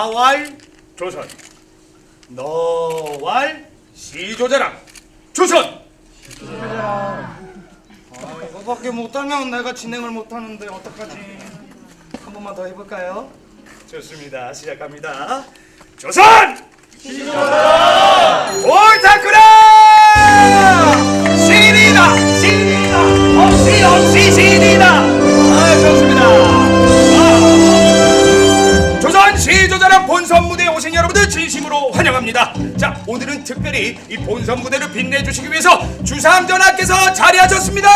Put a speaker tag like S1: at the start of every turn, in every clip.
S1: 나왈 조선. 너왈 시조자랑. 조선! 아 이거밖에 못하면 내가 진행을 못하는데 어떡하지? 한 번만 더 해볼까요? 좋습니다. 시작합니다. 조선! 시조자 옳다 진심으로 환영합니다. 자, 오늘은 특별히 이 본선 무대를 빛내주시기 위해서 주상 전하께서 자리하셨습니다.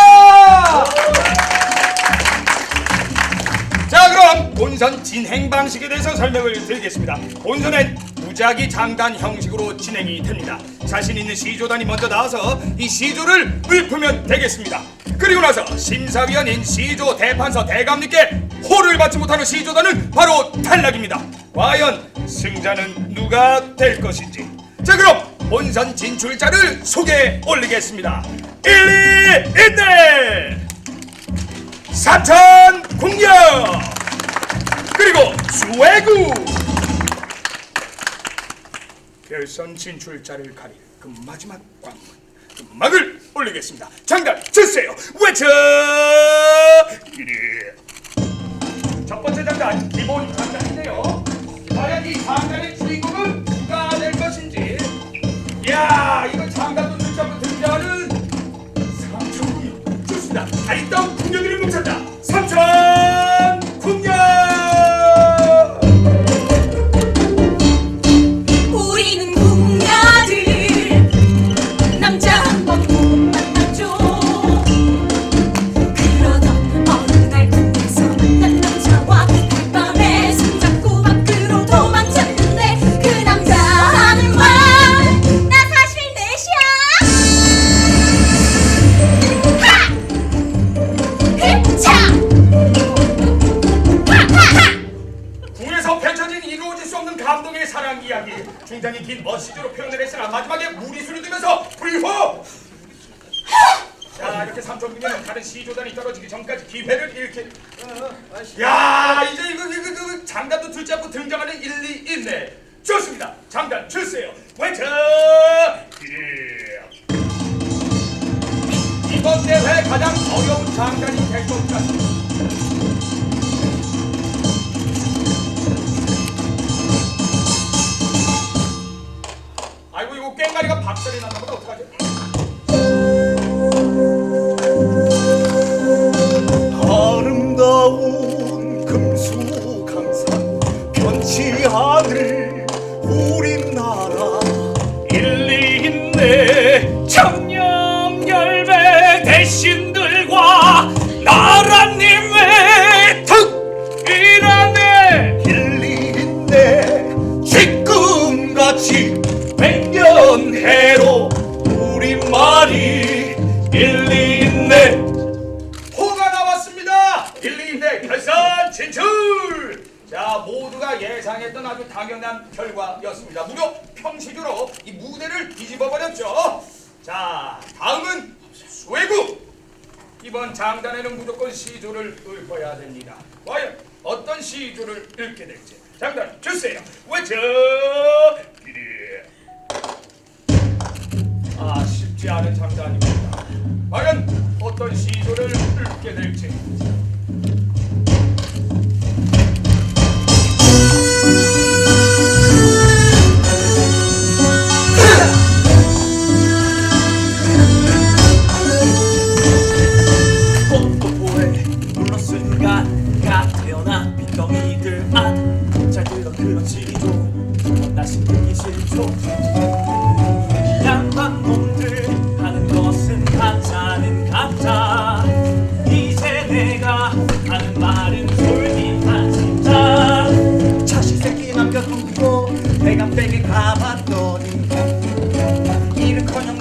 S1: 자, 그럼 본선 진행 방식에 대해서 설명을 드리겠습니다. 본선은 무작위 장단 형식으로 진행이 됩니다. 자신 있는 시조단이 먼저 나와서 이 시조를 읊으면 되겠습니다. 그리고 나서 심사위원인 시조 대판서 대감님께 호를 받지 못하는 시조단은 바로 탈락입니다. 과연 승자는 누가 될 것인지. 자, 그럼 본선 진출자를 소개 올리겠습니다. 1, 2, 1대 사천 공격! 그리고 수외구! 결선 진출자를 가릴 그 마지막 관문 그 막을 올리겠습니다. 장단 주세요. 외쳐! 이리 첫 번째 장단 기본 굉장히 긴 어시즈로 표현을 했으나 마지막에 무리수를 들면서 브리호! 자 이렇게 삼촌이면 다른 시조단이 떨어지기 전까지 기회를 잃게 야 이제 이거 이거, 이거 장갑도 들지 않고 등장하는 1, 2, 1
S2: 아름다운 금수강산 변치 않을 우리나라.
S1: 일리 있네. 청렴 열배 대신 모두가 예상했던 아주 당연한 결과였습니다 무려 평시주로 이 무대를 뒤집어 버렸죠 자 다음은 수외구 이번 장단에는 무조건 시조를 읊어야 됩니다. 과연 어떤 시조를 읊게 될지 장단 주세요. 외쳐. 아 쉽지 않은 장단입니다. 과연 어떤 시조를 읊게 될지.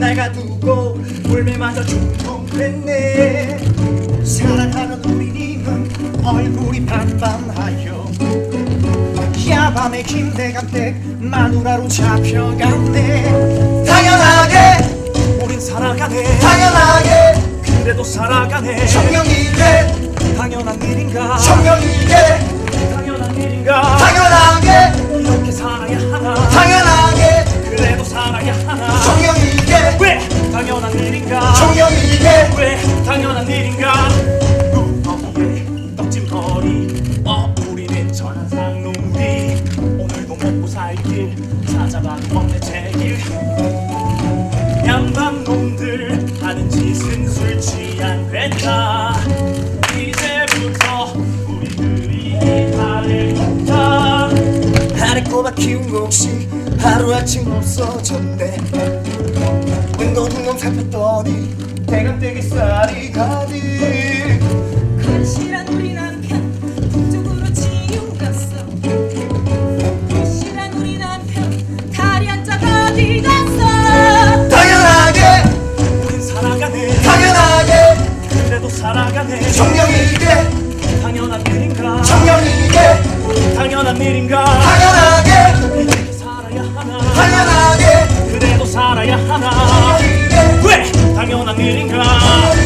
S2: 날 가두고 울매마저 중통됐네. 사랑하는 우리님은 얼굴이 반반하여 야밤에 김대감댁 마누라로 잡혀갔네. 당연하게
S3: 우린 살아가네.
S2: 당연하게
S3: 그래도 살아가네.
S2: 청명이게
S3: 당연한 일인가?
S2: 청명이게
S3: 당연한 일인가?
S2: 당연하게
S3: 당연한 일인가? 무더기에 떡진 거리. 어 우리는 전한상 놈들이 오늘도 먹고 살길 찾아봐 없네 제길 양반 놈들 하는 짓은 술 취한 괴짜. 이제부터 우리들이 이 판을 걷자
S2: 하늘 꼬마 키운 곡식 하루아침 없어졌네. 은도둑놈 살폈더니 대감댁에 쌀이 가득.
S4: 간실한 우리 남편 북쪽으로 지우갔어. 불실한 우리 남편 다리 한짝 어디 갔어?
S2: 당연하게.
S3: 우린 살아가네.
S2: 당연하게.
S3: 그래도 살아가네.
S2: 정령이 이게.
S3: 당연한 일인가?
S2: 정령이 이게.
S3: 당연한 일인가?
S2: 당연하게.
S3: 이렇게 살아야 하나?
S2: 당연하게.
S3: 그래도 살아야 하나 有那
S2: 女人
S3: 啦。